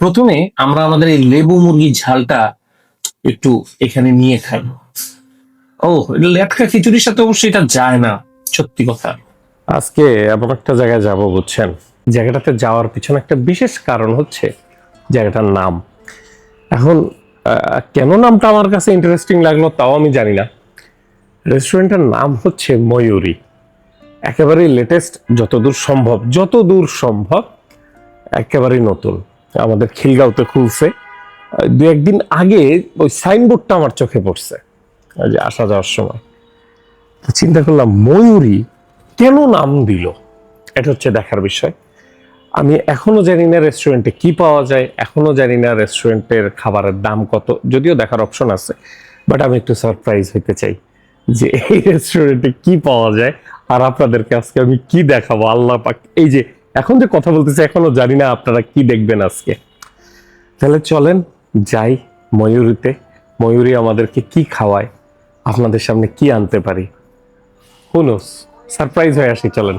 প্রথমে আমরা আমাদের এই লেবু মুরগির ঝালটা একটু এখানে নিয়ে খাই। ও, লেটকা খিচুড়ির সাথে অবশ্যই এটা যায় না, সত্যি কথা। আজকে এমন একটা জায়গায় যাব, বুঝছেন? জায়গাটাতে যাওয়ার পিছনে একটা বিশেষ কারণ হচ্ছে জায়গাটার নাম। এখন কেন নামটা আমার কাছে ইন্টারেস্টিং লাগল তাও আমি জানি না। রেস্টুরেন্টের নাম হচ্ছে ময়ূরী। একেবারেই লেটেস্ট যতদূর সম্ভব যতদূর সম্ভব, একেবারেই নতুন। আমাদের খিলগাঁওতে খুলছে। দু একদিন আগে ওই সাইনবোর্ডটা আমার চোখে পড়ছে যে আসা যাওয়ার সময়। চিন্তা করলাম, ময়ূরী কেন নাম দিল? এটা হচ্ছে দেখার বিষয়। আমি এখনও জানি না রেস্টুরেন্টে কি পাওয়া যায়, এখনও জানি না রেস্টুরেন্টের খাবারের দাম কত, যদিও দেখার অপশন আছে। বাট আমি একটু সারপ্রাইজ হইতে চাই যে এই রেস্টুরেন্টে কি পাওয়া যায়, আর আপনাদেরকে আজকে আমি কি দেখাবো? আল্লাহ পাক, এই যে এখন যে কথা বলতেছি, এখনও জানি না আপনারা কি দেখবেন আজকে। তাহলে চলেন যাই ময়ূরীতে। ময়ূরী আমাদেরকে কি খাওয়ায়, আপনাদের সামনে কি আনতে পারি? হুনুস সারপ্রাইজ হয়ে আসি, চলেন।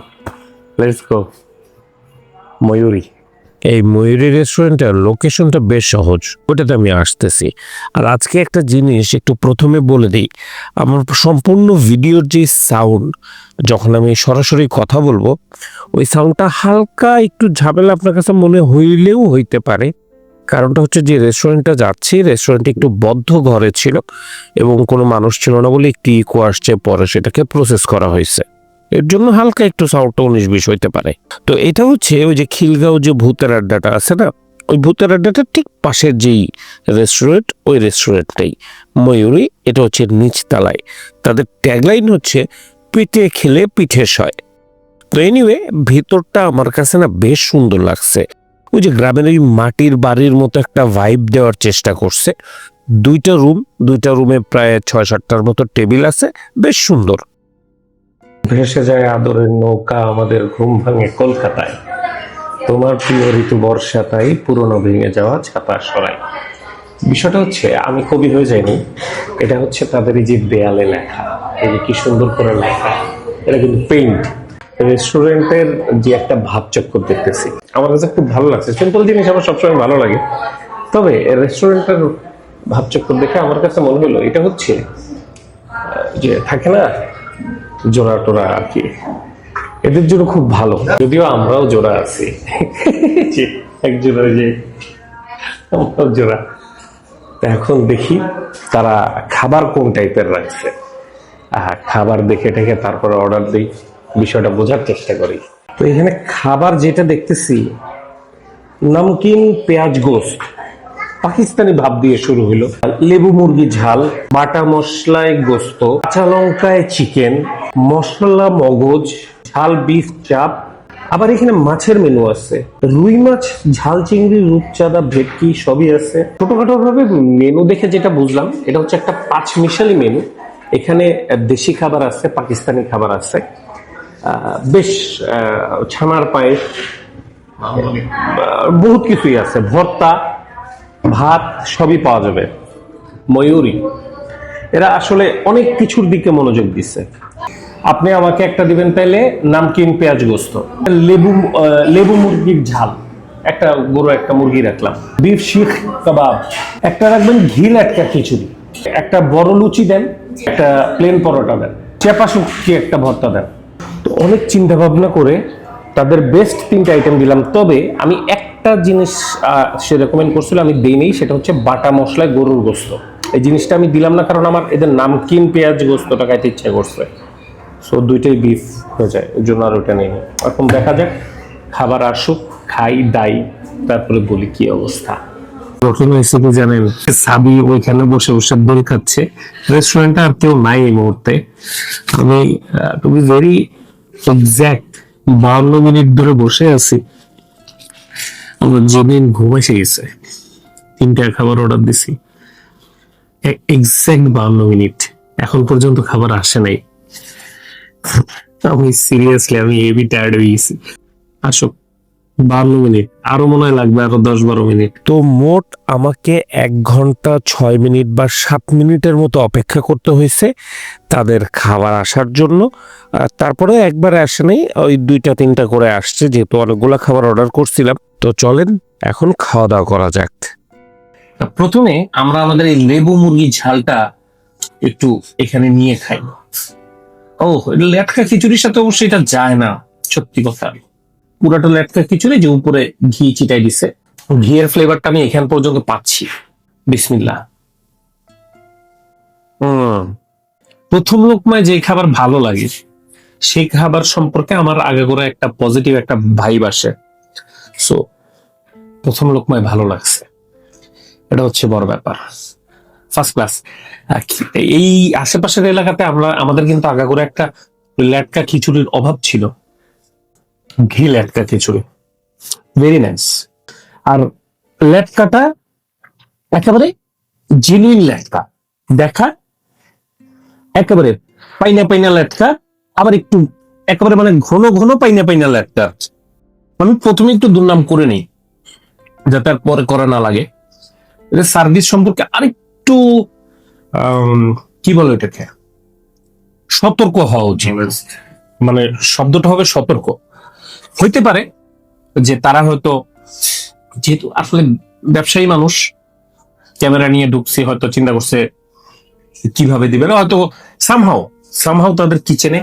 Let's go Mayuri. এই ময়ূরী রেস্টুরেন্টের লোকেশনটা বেশ সহজ, ওটাতে আমি আসতেছি। আর আজকে একটা জিনিস একটু প্রথমে বলে দিই, আমার সম্পূর্ণ ভিডিওর যে সাউন্ড যখন আমি সরাসরি কথা বলব, ওই সাউন্ডটা হালকা একটু ঝামেলা আপনার কাছে মনে হইলেও হইতে পারে। কারণটা হচ্ছে যে রেস্টুরেন্টটা যাচ্ছি রেস্টুরেন্টটা একটু বদ্ধ ঘরে ছিল এবং কোনো মানুষ ছিল না বলে একটি ইকো আসছে, পরে সেটাকে প্রসেস করা হয়েছে। এর জন্য হালকা একটু সাউন্ডটা উনিশ বিশ হইতে পারে। তো এটা হচ্ছে ওই যে খিলগাঁও যে ভূতের আড্ডাটা আছে না, ওই ভূতের আড্ডাটা ঠিক পাশের যেই রেস্টুরেন্ট ওই রেস্টুরেন্টটাই ময়ূরী, এটা হচ্ছে নিচতলায়। তাদের ট্যাগলাইন হচ্ছে, পিঠে খেলে পিঠে সয়। তো এনিওয়ে ভিতরটা আমার কাছে না বেশ সুন্দর লাগছে। ওই যে গ্রামের ওই মাটির বাড়ির মতো একটা ভাইব দেওয়ার চেষ্টা করছে। দুইটা রুম দুইটা রুমে প্রায় ছয় সাতটার মতো টেবিল আছে, বেশ সুন্দর। ভেসে যায় আদরের নৌকা আমাদের ঘুম ভাঙে কলকাতায়। তোমার প্রিয় ঋতু বর্ষা তাই পুরনো ভেঙে যাওয়া ছাপা সরাই। বিষয়টা হচ্ছে, আমি কবি হয়ে যাইনি। এটা হচ্ছে তাদের এই যে দেয়ালে লেখা। এই যে কি সুন্দর করে লেখা। এটা কিন্তু পেইন্ট রেস্টুরেন্টের যে একটা ভাবচক্কর দেখতেছি। আমার কাছে খুব ভালো লাগছে। সিম্পল জিনিস আমার সবসময় ভালো লাগে। তবে রেস্টুরেন্টের ভাবচক্কর দেখে আমার কাছে মনে হলো, এটা হচ্ছে যে থাকে না জোড়া টোরা আর কি। এদের জন্য খুব ভালো। যদিও আমরাও জোড়া আছি। এক যে, আমরাও জোড়া। এখন দেখি তারা খাবার কোন টাইপের রাখছে। খাবার দেখে টেখে তারপরে অর্ডার দিই। বিষয়টা বোঝার চেষ্টা করি। তো এখানে খাবার যেটা দেখতেছি, নমকিন পেঁয়াজ গোস্ত। পাকিস্তানি ভাব দিয়ে শুরু হলো লেবু মুরগি ঝাল, বাটা মশলায় গোস্ত, কাঁচা লঙ্কায় চিকেন মশলা মগজ ঝাল বিফ চাপ আবার এখানে মাছের মেনু আছে। রুই মাছ ঝাল চিংড়ি রূপচাঁদা ভেটকি সবই আছে। ছোটখাটো ভাবে মেনু দেখে যেটা বুঝলাম এটা হচ্ছে একটা পাঁচ মিশালি মেনু এখানে দেশি খাবার আছে পাকিস্তানি খাবার আছে। বেশ ছানার পায়েস বহুত কিছুই আছে। ভর্তা ভাত সবই পাওয়া যাবে। ময়ূরী। এরা আসলে অনেক কিছুর দিকে মনোযোগ দিচ্ছে। আপনি আমাকে একটা দিবেন তাইলে নামকিন পেঁয়াজ গোস্ত, লেবু লেবু মুরগির ঝাল, একটা গরু, একটা মুরগি রাখলাম, বিফ, শিখ, কাবাব, একটা রাখবেন ঘি লাটকা খিচুড়ি, একটা বড় লুচি দেন, একটা প্লেন পরোটা দেন, চেপা শুকি একটা ভর্তা দেন। তো অনেক চিন্তা ভাবনা করে তাদের বেস্ট তিনটা আইটেম দিলাম, তবে আমি একটা জিনিস সে রেকমেন্ড করছিল, আমি দেই নেই, সেটা হচ্ছে বাটা মশলায় গরুর গোস্ত। এই জিনিসটা আমি দিলাম না, কারণ আমার এদের নামকিন পেঁয়াজ গোস্তটা খাইতে ইচ্ছা করছে। সো দুইটাই বিফ হয়ে যায় ওই জন্য আর ওটা নেই। এখন দেখা যাক, খাবার আসুক, খাই, দাই, তারপরে বলি কি অবস্থা। নতুন হয়েছে জানেন, সাবি ওইখানে বসে বসে দোল খাচ্ছে। রেস্টুরেন্টে আর কেউ নাই এই মুহূর্তে। আমি টু বি ভেরি এক্সাক্ট বাউন্ন মিনিট ধরে বসে আছি। আমার জমিন ঘুম এসে গেছে। তিনটা খাবার অর্ডার দিছি। এক্সাক্ট বাউন্ন মিনিট। এখন পর্যন্ত খাবার আসে নাই। আমি সিরিয়াসলি আমি হেভি টায়ার্ড হয়ে গেছি। আসুক বান্ন মিনিট। আরও মনে হয় লাগবে আরও দশ বারো মিনিট। তো মোট আমাকে এক ঘণ্টা ছয় মিনিট বা সাত মিনিটের মতো অপেক্ষা করতে হয়েছে তাদের খাবার আসার জন্য। তারপরে একবার আসে নাই, ওই দুইটা তিনটা করে আসছে, যেহেতু অনেকগুলো খাবার অর্ডার করছিলাম। তো চলেন, এখন খাওয়া দাওয়া করা যাক। তা প্রথমে আমরা আমাদের এই লেবু মুরগি ঝালটা একটু এখানে নিয়ে খাই। ও, লেটকা খিচুড়ির সাথে অবশ্যই এটা যায় না, সত্যি কথা। পুরাটা লেটকা খিচুড়ি যে উপরে ঘি চিটাই দিছে। ঘিয়ের ফ্লেভারটা আমি এখান পর্যন্ত পাচ্ছি। বিসমিল্লা প্রথম লোকমায় যে খাবার ভালো লাগে, সেই খাবার সম্পর্কে আমার আগে করে একটা পজিটিভ একটা ভাইব আসে। সো প্রথম লোকমায় ভালো লাগছে। এটা হচ্ছে বড় ব্যাপার। ফার্স্ট ক্লাস এই আশেপাশের এলাকাতে আমরা, আমাদের কিন্তু আগা করে একটা ল্যাটকা খিচুড়ির অভাব ছিল। ঘি ল্যাটকা খিচুড়ি। ভেরি নাইস আর ল্যাটকাটা একেবারে জেনুইন ল্যাটকা। দেখা একেবারে পাইনা পাইনা ল্যাটকা, আবার একটু একেবারে মানে ঘন ঘন পাইনা পাইনা ল্যাটকা। আমি প্রথমে একটু দুর্নাম করে নিই, যাতে আর পরে করা না লাগে। এটা সার্ভিস সম্পর্কে আরেকটু কি বলে এটাকে? সতর্ক হওয়া উচিত। মানে শব্দটা হবে সতর্ক। হইতে পারে যে তারা হয়তো, যেহেতু আসলে ব্যবসায়ী মানুষ, ক্যামেরা নিয়ে ঢুকছে, হয়তো চিন্তা করছে কীভাবে দিবে না, হয়তো সামহাও সামহাও তাদের কিচেনে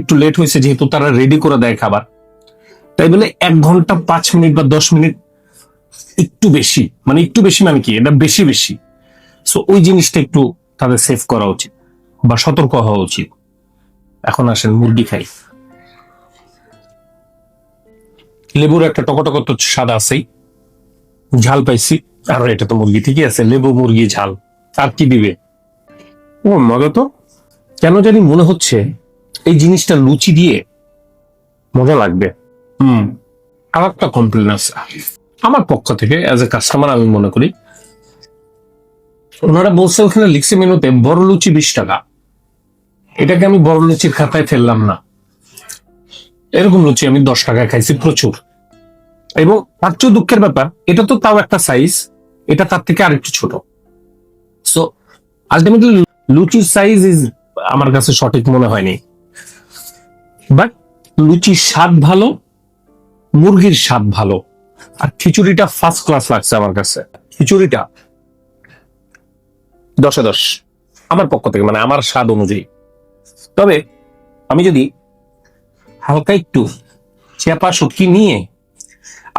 একটু লেট হয়েছে, যেহেতু তারা রেডি করে দেয় খাবার। তাই বলে এক ঘণ্টা, পাঁচ মিনিট বা দশ মিনিট একটু বেশি মানে একটু বেশি মানে কি, এটা বেশি বেশি। সো ওই জিনিসটা একটু তাদের সেভ করা উচিত বা সতর্ক হওয়া উচিত। এখন আসেন মুরগি খাই। লেবুর একটা টকটক তো সাদা আছেই। ঝাল পাইছি। আর এটা তো মুরগি ঠিকই আছে, লেবু, মুরগি, ঝাল। আর কি দিবে? ও, মজা তো। কেন জানি মনে হচ্ছে এই জিনিসটা লুচি দিয়ে মজা লাগবে। হুম, আর একটা কমপ্লেন আছে। আমার পক্ষ থেকে অ্যাজ এ কাস্টমার আমি মনে করি, ওনারা বলছে, ওখানে লিখছে মেনুতে বড় লুচি বিশ টাকা। এটাকে আমি বড় লুচির খাতায় ফেললাম না। এরকম লুচি আমি দশ টাকায় খাইছি প্রচুর। এবং তার চেয়েও দুঃখের ব্যাপার, এটা তো তাও একটা সাইজ এটা তার থেকে আরেকটু ছোট। সো আলটিমেটলি লুচির সাইজ ইজ আমার কাছে সঠিক মনে হয়নি। বাট লুচির স্বাদ ভালো, মুরগির স্বাদ ভালো। আর খিচুড়িটা ফার্স্ট ক্লাস লাগছে আমার কাছে। খিচুড়িটা দশে দশ, আমার পক্ষ থেকে মানে আমার স্বাদ অনুযায়ী। তবে আমি যদি হালকা একটু চেপা শুটকি নিয়ে,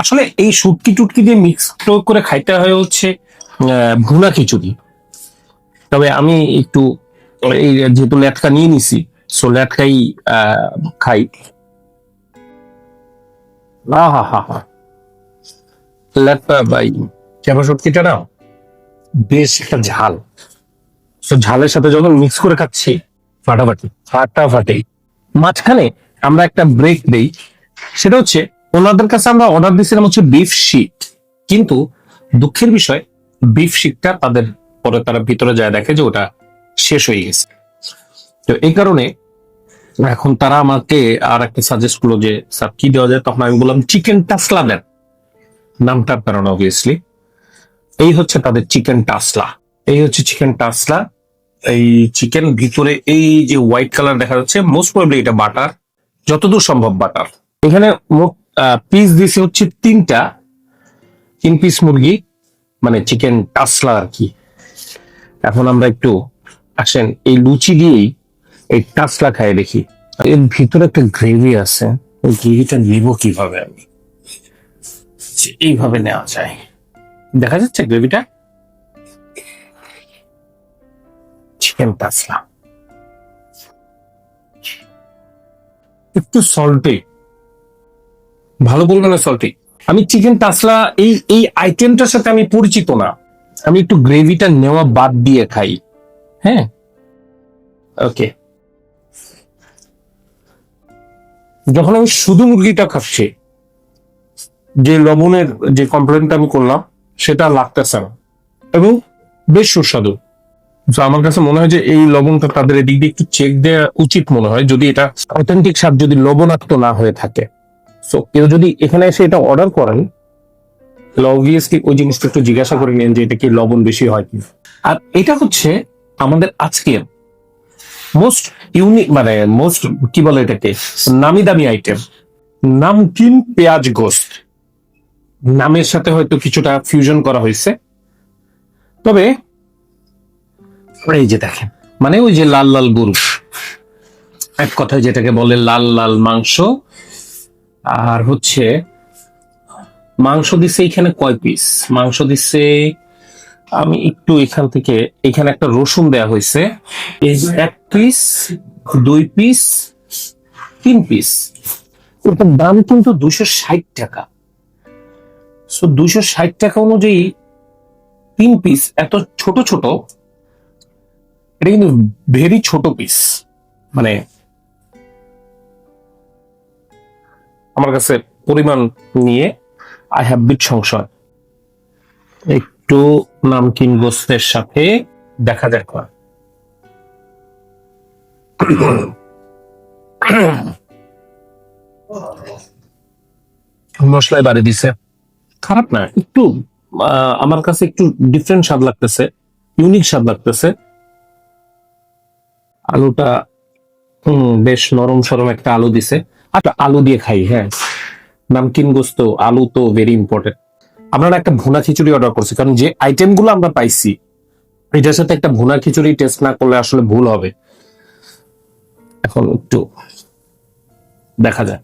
আসলে এই শুটকি টুটকি দিয়ে মিক্স করে খাইতে হয় হচ্ছে ভুনা খিচুড়ি। তবে আমি একটু এই যেহেতু ল্যাটকা নিয়ে নিছি সো ল্যাটকাই খাই। হা হা হা। ল্যাটকা বাই। চেপা শুটকিটা না বেশ একটা ঝাল। তো ঝালের সাথে যখন মিক্স করে খাচ্ছি ফাটাফাটি। ফাটাফাটি। মাঝখানে আমরা একটা ব্রেক দেই। সেটা হচ্ছে ওনাদের কাছে আমরা অর্ডার দিয়েছিলাম হচ্ছে বিফ শিট কিন্তু দুঃখের বিষয় বিফ শিটটা তাদের পরে তারা ভিতরে যায় দেখে যে ওটা শেষ হয়ে গেছে। তো এই কারণে এখন তারা আমাকে আর একটা সাজেস্ট করল যে স্যার কি দেওয়া যায়? তখন আমি বললাম চিকেন টাসলা দেন। নামটার কারণে অবভিয়াসলি এই হচ্ছে তাদের চিকেন টাসলা এই হচ্ছে চিকেন টাসলা এই চিকেন ভিতরে এই যে হোয়াইট কালার দেখা যাচ্ছে মোস্ট প্রবলি এটা বাটার যতদূর সম্ভব বাটার এখানে পিস দিছে হচ্ছে তিনটা, তিন পিস মুরগি মানে চিকেন টাসলা আর কি। এখন আমরা একটু আসেন এই লুচি দিয়েই এই টাসলা খাই দেখি। এর ভিতরে একটা গ্রেভি আছে, ওই গ্রেভিটা নিব কীভাবে আমি? এইভাবে নেওয়া যায়। দেখা যাচ্ছে গ্রেভিটা চিকেন টাসলা একটু সল্টি ভালো বলবেন না সল্টি আমি চিকেন টাসলা এই এই আইটেমটার সাথে আমি পরিচিত না। আমি একটু গ্রেভিটা নেওয়া বাদ দিয়ে খাই। হ্যাঁ? ওকে যখন আমি শুধু মুরগিটা খাচ্ছি যে লবণের যে কমপ্লেনটা আমি করলাম, সেটা লাগতেছে না। এবং বেশ সুস্বাদু। তো আমার কাছে মনে হয় যে এই লবণটা তাদের এদিক দিয়ে একটু চেক দেওয়া উচিত মনে হয়, যদি এটা অথেন্টিক স্বাদ যদি লবণাক্ত না হয়ে থাকে। সো কেউ যদি এখানে এসে এটা অর্ডার করেন অবভিয়াসলি ওই জিনিসটা একটু জিজ্ঞাসা করে নেন যে এটা কি লবণ বেশি হয় কি আর এটা হচ্ছে আমাদের আজকের মোস্ট ইউনিক মানে মোস্ট কি বলে এটাকে, নামি দামি আইটেম নামকিন পেঁয়াজ গোস্ত। নামের সাথে হয়তো কিছুটা ফিউশন করা হয়েছে। তবে, এই যে দেখেন মানে ওই যে লাল লাল গরু, এক কথায় যেটাকে বলে লাল লাল মাংস, আর হচ্ছে মাংস দিচ্ছে এখানে কয় পিস মাংস দিচ্ছে আমি একটু এখান থেকে, এখানে একটা রসুন দেয়া হয়েছে, এই এক পিস দুই পিস তিন পিস দাম কিন্তু দুশো ষাট টাকা। সো দুশো ষাট টাকা অনুযায়ী তিন পিস এত ছোট ছোট, এটা কিন্তু ভেরি ছোট পিস মানে আমার কাছে পরিমাণ নিয়ে আই হ্যাভ বিট সংশয়। একটু নামকিন গোস্তের সাথে দেখা যাক। মশলায় বাড়ি দিছে। খারাপ না, একটু আমার কাছে একটু ডিফারেন্ট স্বাদ লাগতেছে ইউনিক স্বাদ লাগতেছে। আলুটা, হম, বেশ নরম সরম একটা আলু দিছে। আচ্ছা আলু দিয়ে খাই হ্যাঁ। নামকিন গোস্ত, আলু তো ভেরি ইম্পর্টেন্ট আমরা একটা ভুনা খিচুড়ি অর্ডার করছি, কারণ যে আইটেমগুলো আমরা পাইছি, এটার সাথে একটা ভুনা খিচুড়ি টেস্ট না করলে আসলে ভুল হবে। এখন একটু দেখা যাক।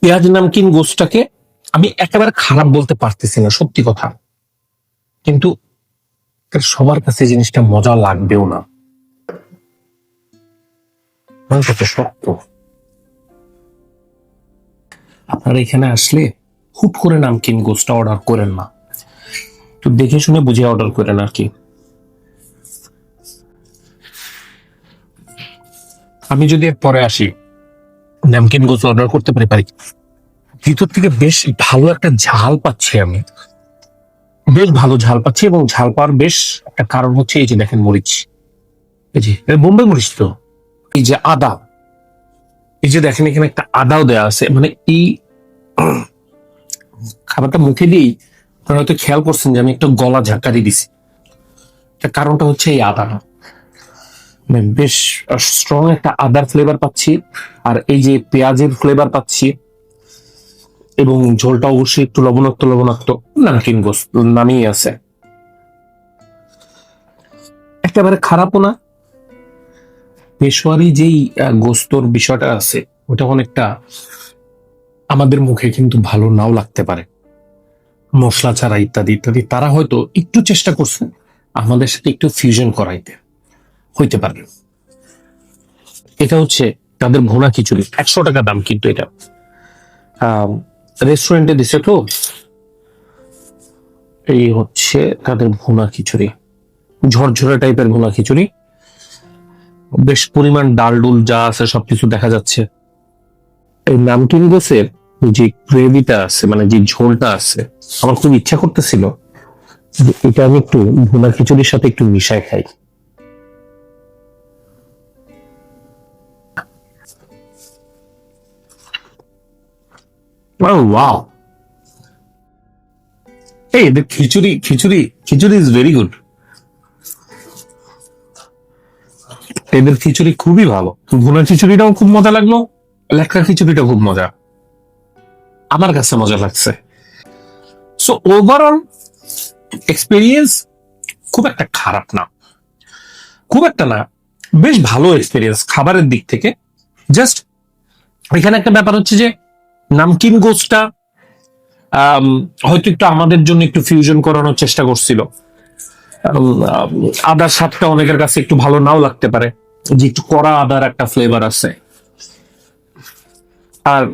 পেঁয়াজ নামকিন গোস্তটাকে আমি একেবারে খারাপ বলতে পারতেছি না, সত্যি কথা। কিন্তু সবার কাছে জিনিসটা মজা লাগবেও না। শক্ত। আপনারা এখানে আসলে হুট করে নামকিন গোস্টটা অর্ডার করেন না। তো দেখে শুনে বুঝে অর্ডার করেন আর কি। আমি যদি পরে আসি, নামকিন গোস্ট অর্ডার করতে পারি পারি ভিতর থেকে বেশ ভালো একটা ঝাল পাচ্ছি আমি। বেশ ভালো ঝাল পাচ্ছি এবং ঝাল পাওয়ার বেশ একটা কারণ হচ্ছে এই যে দেখেন মরিচ। এই যে বোম্বে মরিচ তো, এই যে আদা। এই যে দেখেন এখানে একটা আদাও দেওয়া আছে। মানে এই খাবারটা মুখে দিয়েই আপনারা হয়তো খেয়াল করছেন যে আমি একটা গলা ঝাঁকা দিয়ে দিছি কারণটা হচ্ছে এই আদাটা মানে বেশ স্ট্রং একটা আদার ফ্লেভার পাচ্ছি। আর এই যে পেঁয়াজের ফ্লেভার পাচ্ছি। এবং ঝোলটা অবশ্যই একটু লবণাক্ত লবণাক্ত নামকিন নামেই আছে। একেবারে খারাপও না। পেশোয়ারি যেই গোস্তর বিষয়টা আছে, ওটা অনেকটা আমাদের মুখে কিন্তু ভালো নাও লাগতে পারে। মশলা ছাড়া ইত্যাদি ইত্যাদি। তারা হয়তো একটু চেষ্টা করছে আমাদের সাথে একটু ফিউশন করাইতে। হইতে পারে। এটা হচ্ছে তাদের ভুনা খিচুড়ি। একশো টাকা দাম কিন্তু এটা। রেস্টুরেন্টে দিছে তো? এই হচ্ছে তাদের ভুনা খিচুড়ি। ঝরঝরে টাইপের ভুনা খিচুড়ি। বেশ পরিমাণ ডাল ডুল যা আছে সবকিছু দেখা যাচ্ছে। এই নামকিন গোসের যে গ্রেভিটা আছে মানে যে ঝোলটা আছে, আমার খুব ইচ্ছা করতেছিল এটা আমি একটু ভুনা খিচুড়ির সাথে একটু মিশায় খাই। Oh, wow. Hey, the khichuri, khichuri, khichuri is very. এদের খিচুড়ি খুবই ভালো। ভুনা খিচুড়িটাও খুব মজা লাগল লেখা খিচুড়িটা খুব মজা। আমার কাছে মজা লাগছে। সো ওভারঅল এক্সপিরিয়েন্স খুব একটা খারাপ না। খুব একটা না বেশ ভালো এক্সপিরিয়েন্স খাবারের দিক থেকে। জাস্ট এখানে একটা ব্যাপার হচ্ছে যে নামকিন গোসটা হয়তো একটু আমাদের জন্য একটু ফিউশন করানোর চেষ্টা করছিল। আদার স্বাদটা অনেকের কাছে একটু ভালো নাও লাগতে পারে। যে একটু কড়া আদার একটা ফ্লেভার আছে। আর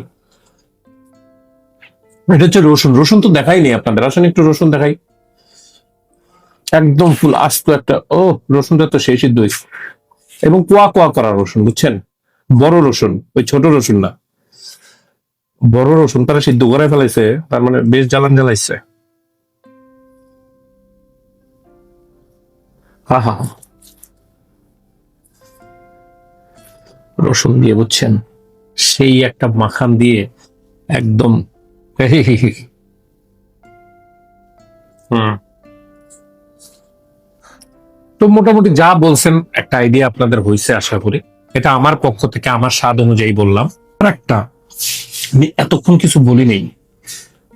এটা হচ্ছে রসুন। রসুন তো দেখাই নেই আপনাদের। আসেন একটু রসুন দেখাই। একদম ফুল আস্ত একটা, ও, রসুনটা তো সেই সিদ্ধ এবং কোয়া কোয়া করা রসুন, বুঝছেন? বড় রসুন, ওই ছোট রসুন না। বড় রসুন তারা সিদ্ধ করে ফেলাইছে, তার মানে বেশ জ্বালান জ্বালাইছে। হা হা হা। রসুন দিয়ে বুঝছেন, সেই একটা মাখান দিয়ে একদম তো মোটামুটি যা বলছেন, একটা আইডিয়া আপনাদের হয়েছে আশা করি। এটা আমার পক্ষ থেকে, আমার স্বাদ অনুযায়ী বললাম। আর একটা আমি এতক্ষণ কিছু বলি নেই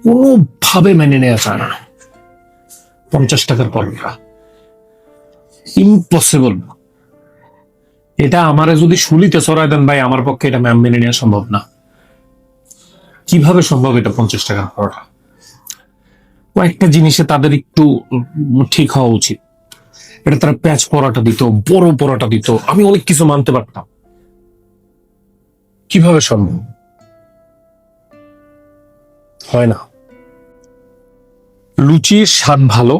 কোনোভাবে মেনে নেওয়া যায় না। পঞ্চাশ টাকার পরোটা ইম্পসিবল এটা আমারে যদি শুলিতে চড়াই দেন ভাই, আমার পক্ষে এটা ম্যাম মেনে নেওয়া সম্ভব না। কীভাবে সম্ভব এটা পঞ্চাশ টাকার পরোটা কয়েকটা জিনিসে তাদের একটু ঠিক হওয়া উচিত। এটা তারা প্যাচ পরাটা দিত, বড় পরাটা দিত। আমি অনেক কিছু মানতে পারতাম। কীভাবে সম্ভব? হয় না। লুচির স্বাদ ভালো,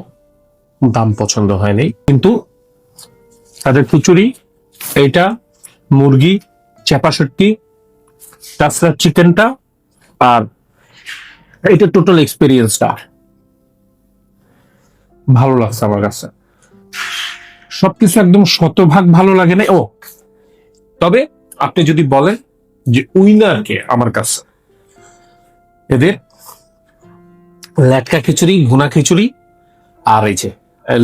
দাম পছন্দ হয়নি কিন্তু তাদের খিচুড়ি, এইটা, মুরগি চাপাশট্টি তাছাড়া চিকেনটা আর এটা টোটাল এক্সপিরিয়েন্সটা ভালো লাগছে আমার কাছে। সবকিছু একদম শতভাগ ভালো লাগে না ও, তবে আপনি যদি বলেন যে উইনার কে আমার কাছে, এদের ল্যাটকা খিচুড়ি, ভুনা খিচুড়ি আর এই যে,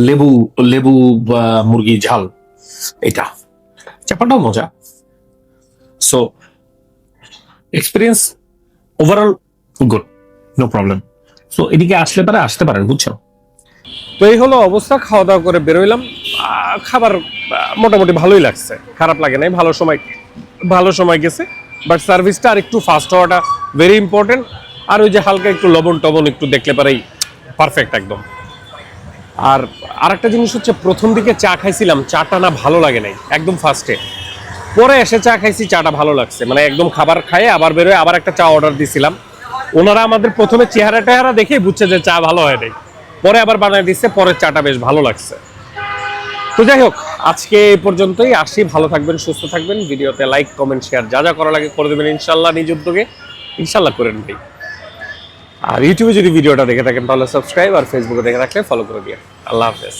লেবু লেবু মুরগি ঝাল, এটা। চাপাটাও মজা। So experience overall good no problem so এদিকে আসলে পারে, আসতে পারেন, বুঝছ? তো এই হলো অবস্থা খাওয়া দাওয়া করে বেরোইলাম খাবার মোটামুটি ভালোই লাগছে। খারাপ লাগে নাই, ভালো সময় ভালো সময় গেছে। বাট সার্ভিসটা আর একটু ফাস্ট হওয়াটা ভেরি ইম্পর্টেন্ট আর ওই যে হালকা একটু লবণ টবণ একটু দেখলে পারেই পারফেক্ট একদম। আর আরেকটা জিনিস হচ্ছে প্রথম দিকে চা খাইছিলাম, চাটা না ভালো লাগে নাই, একদম ফার্স্টে পরে এসে চা খাইছি, চাটা ভালো লাগছে। মানে একদম খাবার খাইয়ে আবার বেরোয় আবার একটা চা অর্ডার দিছিলাম। ওনারা আমাদের প্রথমে চেহারা টেহারা দেখেই বুঝছে যে চা ভালো হয় নাই। পরে আবার বানায় দিচ্ছে পরের চাটা বেশ ভালো লাগছে। তো যাই হোক, আজকে এই পর্যন্তই। আসি, ভালো থাকবেন, সুস্থ থাকবেন। ভিডিওতে লাইক কমেন্ট শেয়ার যা যা করা লাগে করে দেবেন ইনশাল্লাহ নিজ উদ্যোগে। ইনশাল্লাহ করেন ভাই। আর ইউটিউবে যদি ভিডিওটা দেখে থাকেন, তাহলে সাবস্ক্রাইব আর ফেসবুকে দেখে থাকলে ফলো করে দিয়ে আল্লাহ হাফেজ।